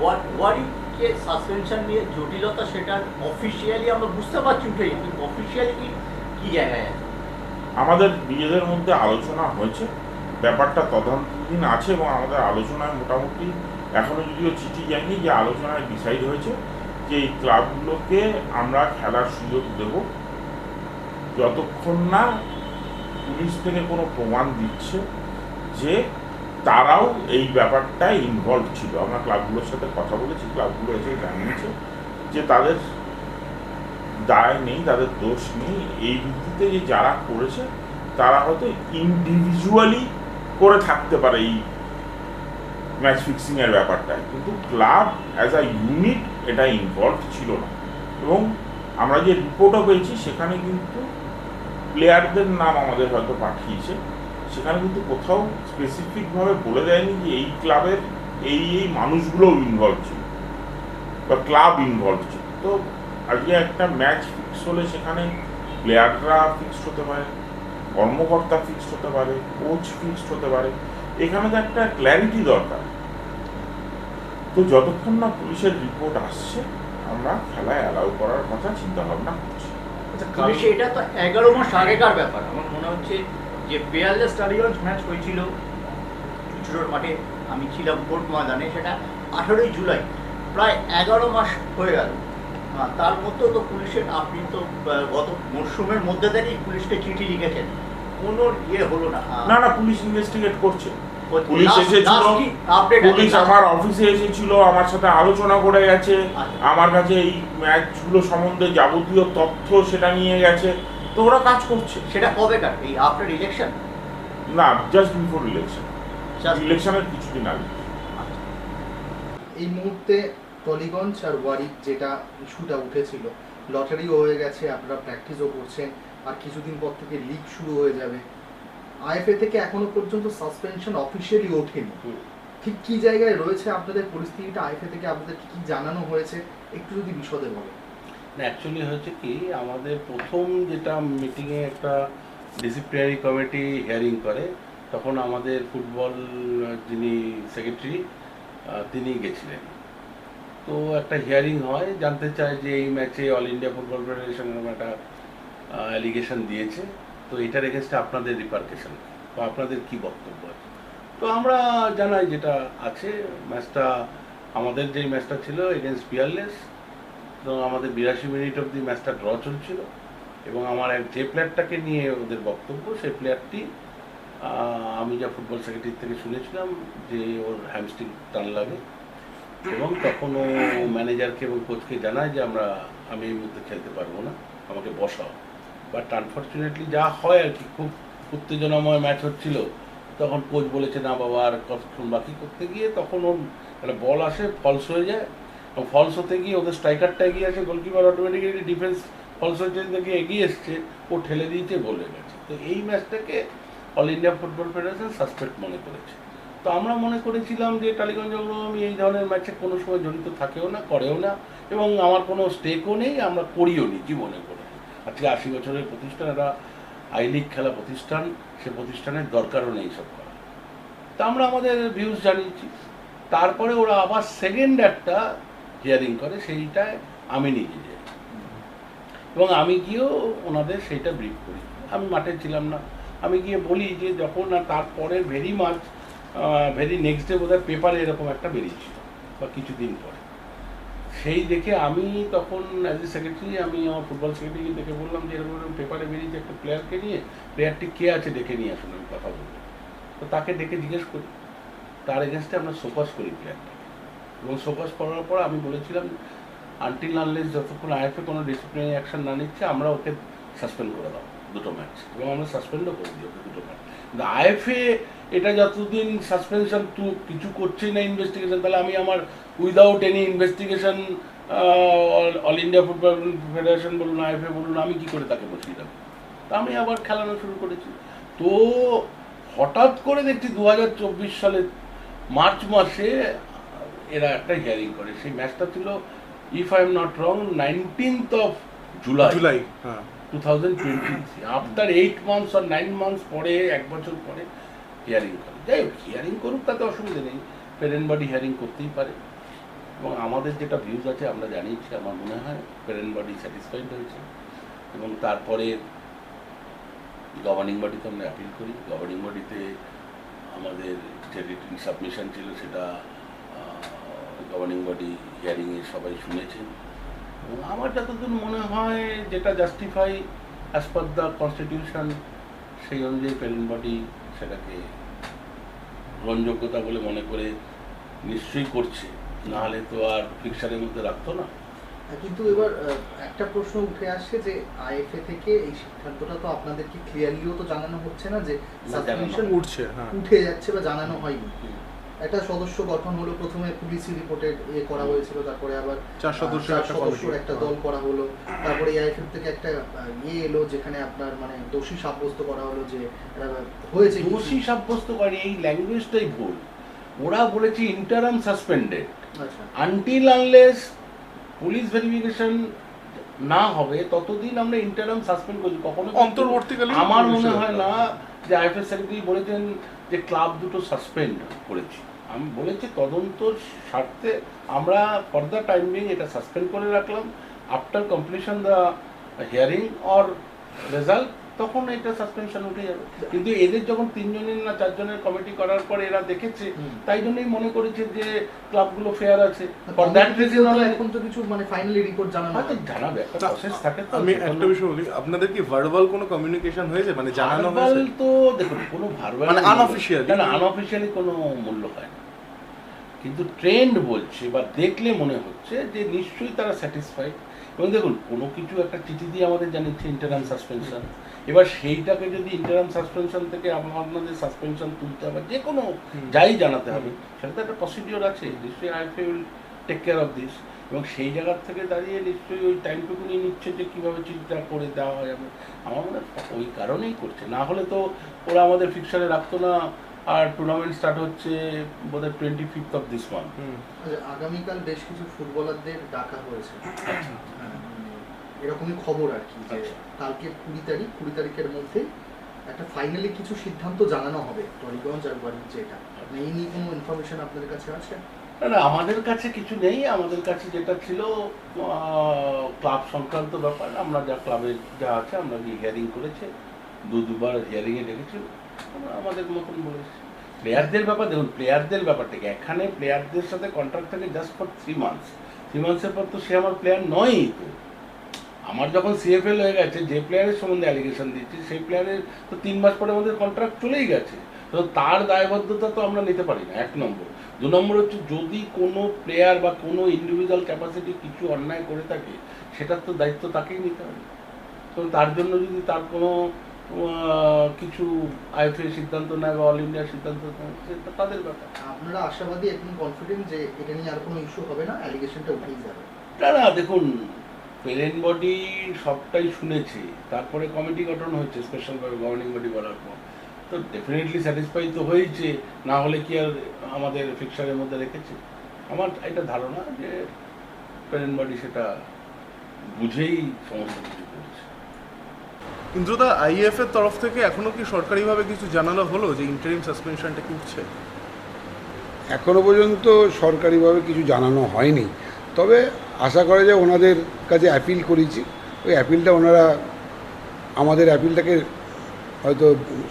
ওয়ারি যে সাসপেনশন নিয়ে জটিলতা সেটা অফিসিয়ালি আমরা বুঝতে পারছি উঠে কিন্তু অফিসিয়ালি কি কি জায়গায় আমাদের নিজেদের মধ্যে আলোচনা হয়েছে, ব্যাপারটা তদন্তাধীন আছে এবং আমাদের আলোচনায় মোটামুটি এখনও যদিও চিঠি যায়নি যে আলোচনায় ডিসাইড হয়েছে যে এই ক্লাবগুলোকে আমরা খেলার সুযোগ দেব। যতক্ষণ না পুলিশ থেকে কোনো প্রমাণ দিচ্ছে যে তারাও এই ব্যাপারটায় ইনভলভ ছিল। আমরা ক্লাবগুলোর সাথে কথা বলেছি, ক্লাবগুলো এসে জানিয়েছে যে তাদের দায় নেই, তাদের দোষ নেই। এই ভিত্তিতে যে যারা করেছে, তারা হয়তো ইন্ডিভিজুয়ালি করে থাকতে পারে এই ম্যাচ ফিক্সিং এর ব্যাপারটায়। কিন্তু ক্লাব অ্যাজ আ ইউনিট এটা ইনভলভ ছিল না। এবং আমরা যে রিপোর্টও পেয়েছি, সেখানে কিন্তু প্লেয়ারদের নাম আমাদের হয়তো পাঠিয়েছে। সেখানে কিন্তু কোথাও স্পেসিফিকভাবে বলে দেয়নি যে এই ক্লাবের এই এই মানুষগুলোও ইনভলভ ছিল বা ক্লাব ইনভলভ ছিল। তো আজকে একটা ম্যাচ ফিক্স হলে সেখানে প্লেয়াররা ফিক্সড হতে পারে কর্মকর্তা ফিক্সড হতে পারে কোচ ফিক্সড হতে পারে। এখানে তো একটা ক্ল্যারিটি দরকার। তো যতক্ষণ না পুলিশের রিপোর্ট আসছে আমরা খেলায় অ্যালাউ করার কথা চিন্তা ভাবনা করছি। আচ্ছা এটা তো এগারো মাস আগেকার ব্যাপার। আমার মনে হচ্ছে যে পেয়ারলেস স্টাডিগঞ্জ ম্যাচ হয়েছিল চুচুড়োর মাঠে আমি ছিলাম কোর্ট ময়দানে সেটা আঠেরোই জুলাই প্রায় এগারো মাস হয়ে গেল। তার মধ্যেও তো পুলিশের আপনি তো গত মরশুমের মধ্যে থেকেই পুলিশকে চিঠি লিখেছেন। কোনো ইয়ে হলো না। না না পুলিশ ইনভেস্টিগেট করছে। পুলিশ এসেছিল? পুলিশ আমার অফিসে এসেছিল আমার সাথে আলোচনা করে গেছে। আমার কাছে এই ম্যাচ ম্যাচগুলো সম্বন্ধে যাবতীয় তথ্য সেটা নিয়ে গেছে। তো ওরা কাজ করছে। সেটা কবে কার? এই আফটার ইলেকশন না জাস্ট বিফোর ইলেকশন ইলেকশনের কিছুদিন আগে। এই মুহূর্তে টলিগঞ্জ আর ওয়ারি যেটা ইস্যুটা উঠেছিল লটারিও হয়ে গেছে আপনারা প্র্যাকটিসও করছেন আর কিছুদিন পর থেকে লিগ শুরু হয়ে যাবে। আইএফএ থেকে এখনও পর্যন্ত সাসপেনশন অফিসিয়ালি ওঠেনি। ঠিক কি জায়গায় রয়েছে আপনাদের পরিস্থিতিটা? আইএফএ থেকে আপনাদের কি জানানো হয়েছে? একটু যদি বিশদে বলেন। অ্যাকচুয়ালি হয়েছে কি, আমাদের প্রথম যেটা মিটিংয়ে একটা ডিসিপ্লিনারি কমিটি হিয়ারিং করে, তখন আমাদের ফুটবল যিনি সেক্রেটারি তিনি গেছিলেন। তো একটা হিয়ারিং হয়, জানতে চায় যে এই ম্যাচে অল ইন্ডিয়া ফুটবল ফেডারেশন একটা অ্যালিগেশন দিয়েছে। তো এটার এগেনস্টে আপনাদের রিপার্কেশন বা আপনাদের কি বক্তব্য আছে? তো আমরা জানাই যেটা আছে। ম্যাচটা আমাদের যেই ম্যাচটা ছিল এগেনস্ট পিয়ারলেস তো আমাদের বিরাশি মিনিট অবধি ম্যাচটা ড্র চলছিল এবং আমার এক যে প্লেয়ারটাকে নিয়ে ওদের বক্তব্য, সেই প্লেয়ারটি আমি যা ফুটবল সেক্রেটারি থেকে শুনেছিলাম যে ওর হ্যামস্ট্রিং টান লাগে এবং তখন ও ম্যানেজারকে এবং কোচকে জানায় যে আমরা, আমি এই মুহূর্তে খেলতে পারব না, আমাকে বসাও। বাট আনফর্চুনেটলি যা হয় আর কি, খুব উত্তেজনাময় ম্যাচ হচ্ছিল। তখন কোচ বলেছে, না বাবা, আর কতক্ষণ বাকি করতে? গিয়ে তখন ওর একটা বল আসে ফলস হয়ে যায়। এবং ফলস হতে গিয়ে ওদের স্ট্রাইকারটা এগিয়ে আছে গোলকিপার অটোমেটিক্যালি ডিফেন্স ফলস হতে থেকে এগিয়ে এসছে, ও ঠেলে দিয়েছে বলে গেছে। তো এই ম্যাচটাকে All India Football Federation suspect মনে করেছে। তো আমরা মনে করেছিলাম যে টালিগঞ্জ আমি এই ধরনের ম্যাচে কোনো সময় জড়িত থাকেও না, করেও না, এবং আমার কোনো স্টেকও নেই, আমরা করিও নি জীবনে করে? আজকে আশি বছরের প্রতিষ্ঠান, একটা আই লিগ খেলা প্রতিষ্ঠান, সে প্রতিষ্ঠানের দরকারও নেই সব করা তা আমরা আমাদের ভিউজ জানিয়েছি। তারপরে ওরা আবার সেকেন্ড একটা হিয়ারিং করে সেইটায় আমি নিজে যাই এবং আমি গিয়েও ওনাদের সেইটা ব্রিফ করি। আমি মাঠে ছিলাম না। আমি গিয়ে বলি যে যখন আর তারপরে very much very next day বোধহয় পেপারে এরকম একটা বেরিয়েছিল, বা কিছুদিন পরে। সেই দেখে আমি তখন অ্যাজ এ সেক্রেটারি আমি আমার ফুটবল সেক্রেটারি দেখে বললাম যে এরকম পেপারে বেরিয়েছে একটা প্লেয়ারকে নিয়ে প্লেয়ারটি কে আছে দেখে নিয়ে আসুন, আমি কথা বলব। তো তাকে ডেকে জিজ্ঞেস করি, তার এগেনস্টে আমরা সোপাস করি প্লেয়ারটাকে এবং সোপাস করার পর আমি বলেছিলাম আনটিল আনলেস যতক্ষণ আইএফএ কোনো ডিসিপ্লিনারি অ্যাকশন না নিচ্ছে, আমরা ওকে সাসপেন্ড করে দাও দুটো ম্যাচ এবং আমরা সাসপেন্ডও করে দিই ওকে দুটো ম্যাচ কিন্তু আইএফএ এটা যতদিন সাসপেনশন তু, কিছু করছেই না ইনভেস্টিগেশন তাহলে আমি আমার without any investigation All India Football Federation বলুন, আইএফএ বলুন, আমি কি করে তাকে বসিয়ে দেবো? তা আমি আবার খেলানো শুরু করেছি। তো হঠাৎ করে দেখছি দু হাজার চব্বিশ সালের মার্চ মাসে এরা একটা হিয়ারিং করে। সেই ম্যাচটা ছিল if I am not wrong nineteenth of July July হ্যাঁ। Two thousand twenty after eight months আর নাইন মান্থস পরে এক বছর পরে হিয়ারিং করে। যাই হোক হিয়ারিং করুক তাতে অসুবিধা নেই। পেরেন্ট বডি হিয়ারিং করতেই পারে। এবং আমাদের যেটা ভিউজ আছে আমরা জানিয়েছি আমার মনে হয় প্যারেন্ট বডি স্যাটিসফাইড হয়েছে। এবং তারপরে গভর্নিং বডিতে আমরা অ্যাপিল করি। গভর্নিং বডিতে আমাদের যে রিটিন সাবমিশন ছিল সেটা গভর্নিং বডি হিয়ারিংয়ে সবাই শুনেছেন। এবং আমার যতদূর মনে হয় যেটা justify as per the constitution সেই অনুযায়ী প্যারেন্ট বডি সেটাকে গ্রহণযোগ্যতা বলে মনে করে নিশ্চয়ই করছে। নাহলে তো আর ফিক্সারের মধ্যে রাখতো না। কিন্তু এবার একটা প্রশ্ন উঠে আসছে যে আইএফএ থেকে এই সিদ্ধান্তটা তো আপনাদেরকে ক্লিয়ারলিও তো জানানো হচ্ছে না যে সাসপেনশন উঠছে হ্যাঁ। উঠে যাচ্ছে বা জানানো হয়নি? একটা সদস্য গঠন হলো প্রথমে পুলিশি রিপোর্টের ইয়ে করা হয়েছিল তারপরে আবার চার সদস্যের চার একটা সদস্যর একটা দল করা হলো। তারপরে এআইএফএফ থেকে একটা ইয়ে এলো যেখানে আপনার মানে দোষী সাব্যস্ত করা হলো যে হয়েছে। দোষী সাব্যস্ত করে এই ল্যাঙ্গুয়েজটাই ভুল। ওরা বলেছে interim suspended until unless police verification না হবে ততদিন আমরা ইন্টারাম সাসপেন্ড করছি। কখনো কিন্তু অন্তর্বর্তীকালীন আমার মনে হয় না যে আইএফএস সেক্রেটারি বলেছেন যে ক্লাব দুটো সাসপেন্ড করেছি। আমি বলেছি তদন্ত স্বার্থে আমরা ফর দ্য টাইম বিং এটা সাসপেন্ড করে রাখলাম। After completion the hearing or result তখন এটা সাসপেনশন উঠে যাবে। কিন্তু এদের যখন তিনজনের না চারজনের কমিটি করার পর এরা দেখেছে তাই জন্যই মনে করেছে যে ক্লাবগুলো ফেয়ার আছে। ফর দ্যাট রিজন এখন তো কিছু মানে ফাইনালি রিপোর্ট জানানো হয়তো জানাবে একটা প্রসেস থাকে তো। আমি একটা বিষয় বলি আপনাদের কি ভার্বাল কোনো কমিউনিকেশন হয়েছে? মানে জানানো হয়েছে? তো দেখুন কোনো ভার্বাল মানে? না না আনঅফিসিয়ালি কোনো মূল্য হয় না। কিন্তু ট্রেন্ড বলছে বা দেখলে মনে হচ্ছে যে নিশ্চয়ই তারা স্যাটিসফাইড এবং দেখুন কোনো কিছু একটা চিঠি দিয়ে আমাদের জানিয়েছে ইন্টারাম সাসপেনশন এবার সেইটাকে যদি ইন্টারাম সাসপেনশন থেকে আপনাদের সাসপেনশন তুলতে হবে যে কোনো যাই জানাতে হবে সেটা তো একটা প্রসিডিওর আছে। নিশ্চয়ই IFA will take care of this এবং সেই জায়গার থেকে দাঁড়িয়ে নিশ্চয়ই ওই টাইমটুকুনি নিচ্ছে যে কীভাবে চিঠিটা করে দেওয়া যাবে। আমার মনে হয় ওই কারণেই করছে। না হলে তো ওরা আমাদের ফিক্সারে রাখতো না। আর টুর্নামেন্ট স্টার্ট হচ্ছে বোধহয় twenty fifth of this month আচ্ছা, আগামীকাল বেশ কিছু ফুটবলারদের ডাকা হয়েছে। হ্যাঁ, মানে এরকমই খবর আর কি যে আচ্ছা। কালকে কুড়ি তারিখ কুড়ি তারিখের মধ্যে একটা ফাইনালি কিছু সিদ্ধান্ত জানানো হবে টলিগঞ্জ আর বাড়ির যেটা আপনি এই নিয়ে কোনো ইনফরমেশন আপনাদের কাছে আছে? না না আমাদের কাছে কিছু নেই। আমাদের কাছে যেটা ছিল ক্লাব সংক্রান্ত ব্যাপার। আমরা যা ক্লাবের যা আছে আমরা হিয়ারিং করেছি। দু দুবার হিয়ারিংয়ে ডেকেছি আমাদের মতন বলেছি। প্লেয়ারদের ব্যাপার, দেখুন প্লেয়ারদের ব্যাপারটা কি? এখানে প্লেয়ারদের সাথে কন্ট্রাক্ট থাকে just for three months three মান্থসের পর তো সে আমার প্লেয়ার নয়ই তো। আমার যখন সিএফএল হয়ে গেছে, যে প্লেয়ারের সম্বন্ধে অ্যালিগেশন দিচ্ছি, সেই প্লেয়ারের তো তিন মাস পরে আমাদের কন্ট্রাক্ট চলেই গেছে। তো তার দায়বদ্ধতা তো আমরা নিতে পারি না, এক নম্বর। দু নম্বর হচ্ছে, যদি কোনো প্লেয়ার বা কোনো ইন্ডিভিজুয়াল ক্যাপাসিটি কিছু অন্যায় করে থাকে, সেটার তো দায়িত্ব তাকেই নিতে হবে। তো তার জন্য যদি তার কোনো কিছু আইএফএ সিদ্ধান্ত নেয় বা অল ইন্ডিয়া সিদ্ধান্ত নেয় সেটা তাদের ব্যাপার। আপনারা আশাবাদী এখন কনফিডেন্ট যে এটা নিয়ে আর কোনো ইস্যু হবে না? অ্যালিগেশনটা উঠেই যাবে। না দেখুন পেরেন্ট বডি সবটাই শুনেছে। তারপরে কমিটি গঠন হয়েছে স্পেশালভাবে গভর্নিং বডি বলার পর। তো ডেফিনেটলি স্যাটিসফাই তো হয়েছে না হলে কি আর আমাদের ফিক্সারের মধ্যে রেখেছে? আমার এটা ধারণা যে পেরেন্ট বডি সেটা বুঝেই সমস্ত কিছু করেছে। ইন্দ্রদা আইএফ এর তরফ থেকে এখনও কি সরকারিভাবে কিছু জানানো হলো যে ইন্টারিম সাসপেনশনটা কি উঠছে এখনও পর্যন্ত সরকারিভাবে কিছু জানানো হয়নি। তবে আশা করা যায় ওনাদের কাছে অ্যাপিল করেছি। ওই অ্যাপিলটা ওনারা আমাদের অ্যাপিলটাকে হয়তো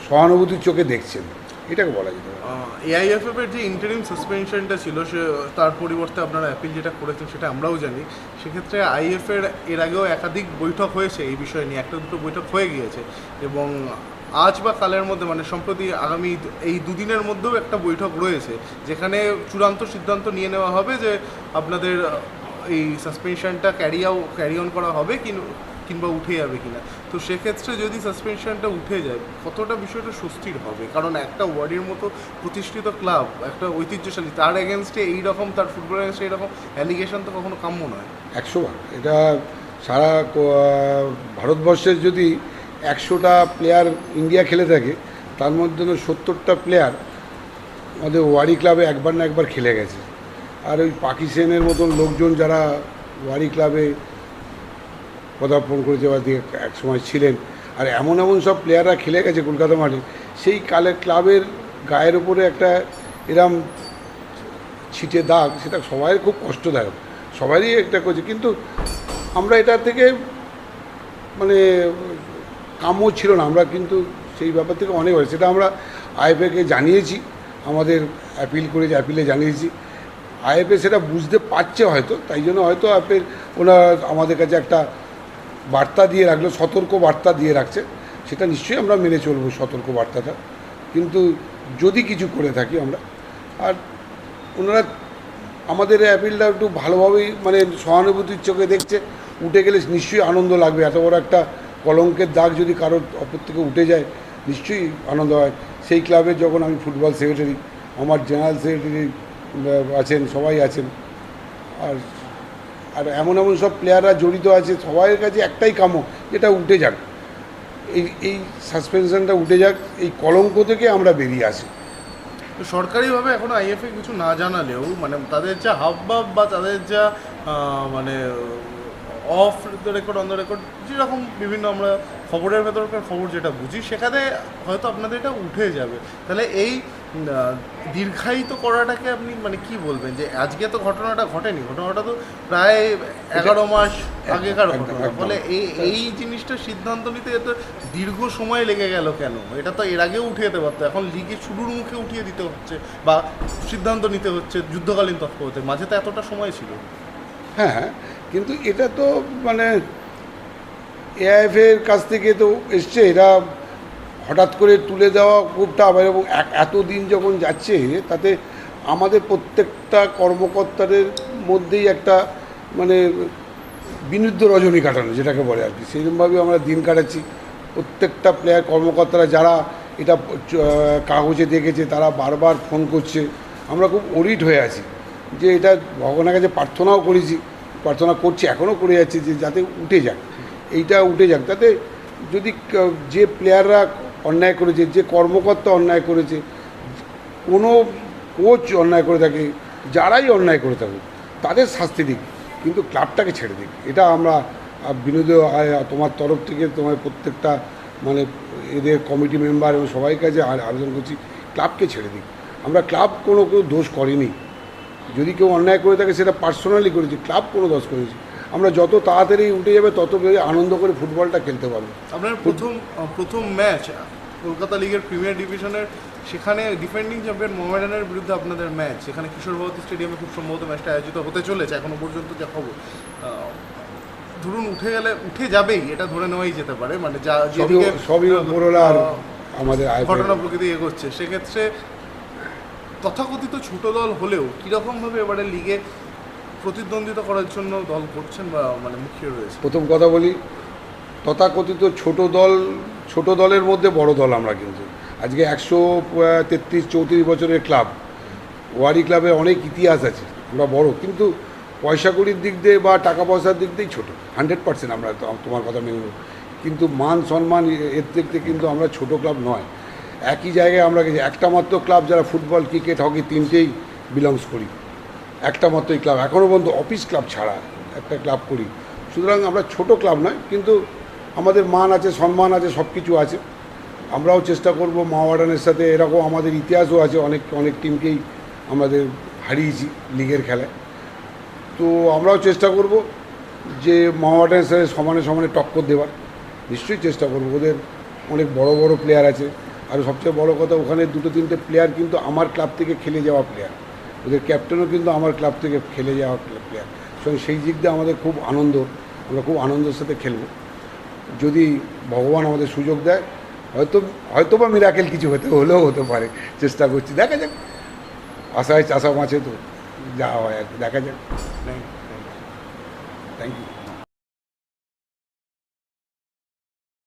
সহানুভূতির চোখে দেখছেন। এটাকে বলা যেতে পারে। এআইএফএফ এর যে ইন্টারিম সাসপেনশনটা ছিল, সে, তার পরিবর্তে আপনারা অ্যাপিল যেটা করেছেন সেটা আমরাও জানি। সেক্ষেত্রে আইএফ এর এর আগেও একাধিক বৈঠক হয়েছে এই বিষয় নিয়ে। একটা দুটো বৈঠক হয়ে গিয়েছে। এবং আজ বা কালের মধ্যে মানে সম্প্রতি আগামী এই দুদিনের মধ্যেও একটা বৈঠক রয়েছে, যেখানে চূড়ান্ত সিদ্ধান্ত নিয়ে নেওয়া হবে যে আপনাদের এই সাসপেনশনটা ক্যারি ক্যারিয়াও ক্যারি অন করা হবে কিন- কিংবা উঠে যাবে কিনা। তো সেক্ষেত্রে যদি সাসপেনশনটা উঠে যায়, কতটা বিষয়টা স্বস্তির হবে? কারণ একটা ওয়ার্ডের মতো প্রতিষ্ঠিত ক্লাব একটা ঐতিহ্যশালী, তার এগেনস্টে এইরকম তার ফুটবল এগেনস্টে এইরকম অ্যালিগেশন তো কখনো কাম্য নয়। একশো এটা সারা ভারতবর্ষের যদি একশোটা প্লেয়ার ইন্ডিয়া খেলে থাকে, তার মধ্যে সত্তরটা প্লেয়ার আমাদের ওয়ারি ক্লাবে একবার না একবার খেলে গেছে। আর ওই পাকিস্তানের মতন লোকজন যারা ওয়ারি ক্লাবে পদার্পণ করেছে বা দিয়ে এক সময় ছিলেন। আর এমন এমন সব প্লেয়াররা খেলে গেছে কলকাতা মাঠে। সেই কালের ক্লাবের গায়ের ওপরে একটা এরম ছিটে দাগ, সেটা সবাই খুব কষ্টদায়ক। সবারই একটা করছে কিন্তু আমরা এটা থেকে মানে কাম্য ছিল না। আমরা কিন্তু সেই ব্যাপার থেকে অনেক হয়েছে সেটা আমরা আইএফএকে জানিয়েছি, আমাদের অ্যাপিল করে যে অ্যাপিলে জানিয়েছি। আইএফএ সেটা বুঝতে পারছে হয়তো, তাই জন্য হয়তো আইএফএ ওনার আমাদের কাছে একটা বার্তা দিয়ে রাখল, সতর্ক বার্তা দিয়ে রাখছে। সেটা নিশ্চয়ই আমরা মেনে চলবো সতর্ক বার্তাটা। কিন্তু যদি কিছু করে থাকি আমরা, আর ওনারা আমাদের অ্যাপিলটা একটু ভালোভাবেই মানে সহানুভূতির চোখে দেখছে, উঠে গেলে নিশ্চয়ই আনন্দ লাগবে। এত বড় একটা কলঙ্কের দাগ যদি কারোর অপর থেকে উঠে যায়, নিশ্চয়ই আনন্দ হয়। সেই ক্লাবে যখন আমি ফুটবল সেক্রেটারি আমার জেনারেল সেক্রেটারি আছেন, সবাই আছেন। আর আর এমন এমন সব প্লেয়াররা জড়িত আছে, সবাইয়ের কাছে একটাই কামো, যেটা উঠে যাক। এই এই সাসপেনশনটা উঠে যাক, এই কলঙ্ক থেকে আমরা বেরিয়ে আসি। সরকারিভাবে এখন আইএফএ কিছু না জানালেও মানে তাদের যা হাবভাব বা তাদের যা মানে off the record on the record যেরকম বিভিন্ন আমরা খবরের ভেতরকার খবর যেটা বুঝি সেখানে হয়তো আপনাদের এটা উঠে যাবে। তাহলে এই দীর্ঘায়িত করাটাকে আপনি মানে কি বলবেন? যে আজকে তো ঘটনাটা ঘটেনি ঘটনাটা তো প্রায় এগারো মাস আগেকার ঘটনা। ফলে এই এই জিনিসটা সিদ্ধান্ত নিতে এত দীর্ঘ সময় লেগে গেল কেন? এটা তো এর আগেও উঠিয়ে দিতে পারতো। এখন লিগে শুরুর মুখে উঠিয়ে দিতে হচ্ছে বা সিদ্ধান্ত নিতে হচ্ছে যুদ্ধকালীন তৎপরতে মাঝে তো এতটা সময় ছিল। হ্যাঁ হ্যাঁ। কিন্তু এটা তো মানে এআইএফের কাছ থেকে তো এসছে, এরা হঠাৎ করে তুলে দেওয়া খুব টাফ এবং এতদিন যখন যাচ্ছে, তাতে আমাদের প্রত্যেকটা কর্মকর্তাদের মধ্যেই একটা মানে বিনুদ্ধ রজনী কাটানো, যেটাকে বলে আর কি। সেইরকমভাবে আমরা দিন কাটাচ্ছি। প্রত্যেকটা প্লেয়ার কর্মকর্তারা যারা এটা কাগজে দেখেছে, তারা বারবার ফোন করছে। আমরা খুব অরিট হয়ে আছি যে এটা ভগবানের কাছে প্রার্থনাও করেছি, প্রার্থনা করছি, এখনও করে যাচ্ছি যে যাতে উঠে যাক। এইটা উঠে যাক। তাতে যদি যে প্লেয়াররা অন্যায় করেছে, যে কর্মকর্তা অন্যায় করেছে, কোনো কোচ অন্যায় করে থাকে, যারাই অন্যায় করে থাকুক, তাদের শাস্তি দিক, কিন্তু ক্লাবটাকে ছেড়ে দিক। এটা আমরা বিনোদ তোমার তরফ থেকে তোমার প্রত্যেকটা মানে এদের কমিটি মেম্বার এবং সবাই কাছে আবেদন করছি ক্লাবকে ছেড়ে দিক। আমরা ক্লাব কোনো কেউ দোষ করিনি। যদি কেউ অন্যায় করে থাকে, সেটা পার্সোনালি করেছি ক্লাব কোনো দোষ করেছি। আমরা যত তাড়াতাড়ি উঠে যাবে তত আনন্দ করে ফুটবলটা খেলতে পারব। আপনার প্রথম প্রথম ম্যাচ কলকাতা লিগের প্রিমিয়ার ডিভিশনের সেখানে ডিফেন্ডিং চ্যাম্পিয়ন মোহামেডানের বিরুদ্ধে আপনাদের ম্যাচ সেখানে কিশোর ভারতী স্টেডিয়ামে খুব সম্ভবত ম্যাচটা আয়োজিত হতে চলেছে এখনও পর্যন্ত যা খবর। ধরুন উঠে গেলে উঠে যাবেই এটা ধরে নেওয়াই যেতে পারে মানে যা সবই যেদিকে সবই ওপরওয়ালা আমাদের আয় ঘটনা প্রকৃতি এগোচ্ছে। সেক্ষেত্রে তথাকথিত ছোট দল হলেও কীরকমভাবে এবারে লিগে প্রতিদ্বন্দ্বিতা করার জন্য দল করছেন বা মানে মুখিয়ে রয়েছে? প্রথম কথা বলি, তথাকথিত ছোট দল, ছোট দলের মধ্যে বড় দল আমরা কিন্তু আজকে একশো তেত্রিশ, চৌত্রিশ বছরের ক্লাব, ওয়ারি ক্লাবে অনেক ইতিহাস আছে, আমরা বড়, কিন্তু পয়সা কড়ির দিক দিয়ে বা টাকা পয়সার দিক দিয়েই ছোটো, হান্ড্রেড পার্সেন্ট আমরা তোমার কথা মেনে কিন্তু মান সম্মান, এর দিক থেকে কিন্তু আমরা ছোট ক্লাব নয়। একই জায়গায় আমরা গেছি, একটা মাত্র ক্লাব যারা ফুটবল, ক্রিকেট, হকি তিনটেই বিলংস করি। একটা মাত্রই ক্লাব এখনও পর্যন্ত অফিস ক্লাব ছাড়া একটা ক্লাব করি। সুতরাং আমরা ছোট ক্লাব নয়, কিন্তু আমাদের মান আছে, সম্মান আছে সব কিছু আছে। আমরাও চেষ্টা করব মাওয়াডানের সাথে। এরকম আমাদের ইতিহাসও আছে, অনেক অনেক টিমকেই আমাদের হারিয়েছি লিগের খেলায়। তো আমরাও চেষ্টা করব যে মাওয়াডানের সাথে সমানে সমানে টক্কর দেওয়ার। নিশ্চয়ই চেষ্টা করব। ওদের অনেক বড় বড় প্লেয়ার আছে। আর সবচেয়ে বড় কথা, ওখানে দুটো, তিনটে প্লেয়ার কিন্তু আমার ক্লাব থেকে খেলে যাওয়া প্লেয়ার ওদের ক্যাপ্টেনও কিন্তু আমার ক্লাব থেকে খেলে যাওয়া প্লেয়ার সুতরাং সেই দিক দিয়ে আমাদের খুব আনন্দ, আমরা খুব আনন্দের সাথে খেলব। যদি ভগবান আমাদের সুযোগ দেয়, হয়তো হয়তো বা মিরাকেল কিছু হতে, হলেও হতে পারে, চেষ্টা করছি। দেখা যাক, আশায় চাষা মাছে তো যাওয়া হয় আর দেখা যাক। Thank you